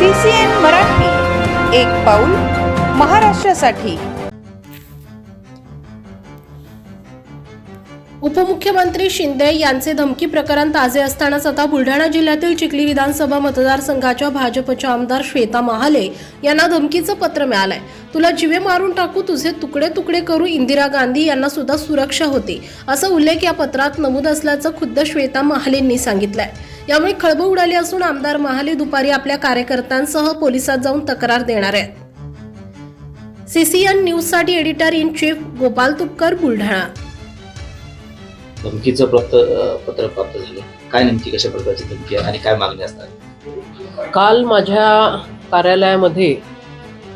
CCN Marathi एक पाऊल महाराष्ट्रासाठी. उपमुख्यमंत्री शिंदे यांचे धमकी प्रकरण ताजे असतानाच आता बुलढाणा जिल्ह्यातील चिखली विधानसभा मतदारसंघाच्या भाजपच्या आमदार श्वेता महाले यांना धमकीचं पत्र मिळालंय. तुला जिवे मारून टाकू तुझे तुकडे तुकडे करू इंदिरा गांधी यांना सुद्धा सुरक्षा होती. असा उल्लेख या पत्रात नमूद असल्याचं खुद्द श्वेता महालेंनी सांगितलंय. यामुळे खळबळ उडाली असून आमदार महाले दुपारी आपल्या कार्यकर्त्यांसह पोलिसात जाऊन तक्रार देणार आहेत. सीसीएन न्यूजसाठी editor in chief Gopal Tupkar Buldhana. धमकीचं पत्र प्राप्त झालं. काय नेमकी कशा प्रकारची धमकी आहे आणि काय मागणी असणार काल माझ्या कार्यालयामध्ये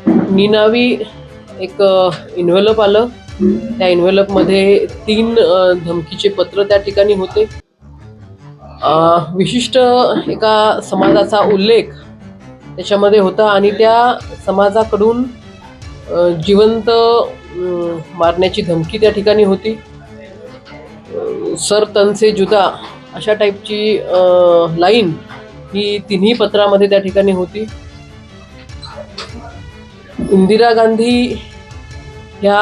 निनावी एक इन्व्हेलप आलं. त्या इन्व्हेलपमध्ये तीन धमकीचे पत्र त्या ठिकाणी होते. विशिष्ट एका समाजाचा उल्लेख त्याच्यामध्ये होता आणि त्या समाजाकडून जिवंत मारण्याची धमकी त्या ठिकाणी होती. सर तनसे जुदा अशा टाईपची लाईन ही तिन्ही पत्रामध्ये त्या ठिकाणी होती. इंदिरा गांधी ह्या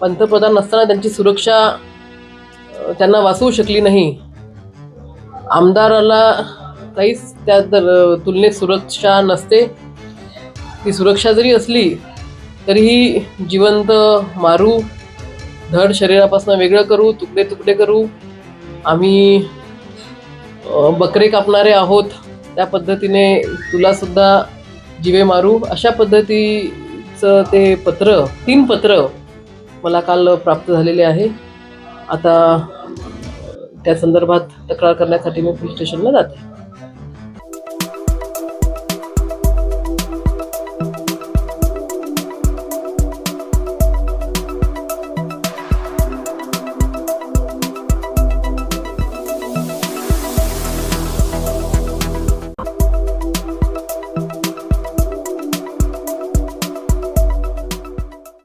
पंतप्रधान असताना त्यांची सुरक्षा त्यांना वाचवू शकली नाही. आमदाराला काहीच त्या दर- तुलनेत सुरक्षा नसते. ती सुरक्षा जरी असली तरीही जिवंत मारू धड शरीरापासून वेगळं करू तुकडे तुकडे करू आम्ही बकरे कापणारे आहोत त्या पद्धतीने तुलासुद्धा जिवे मारू. अशा पद्धतीचं ते पत्र तीन पत्र मला काल प्राप्त झालेले आहे. आता त्या संदर्भात तक्रार करण्यासाठी मी पोलीस स्टेशनला जाते.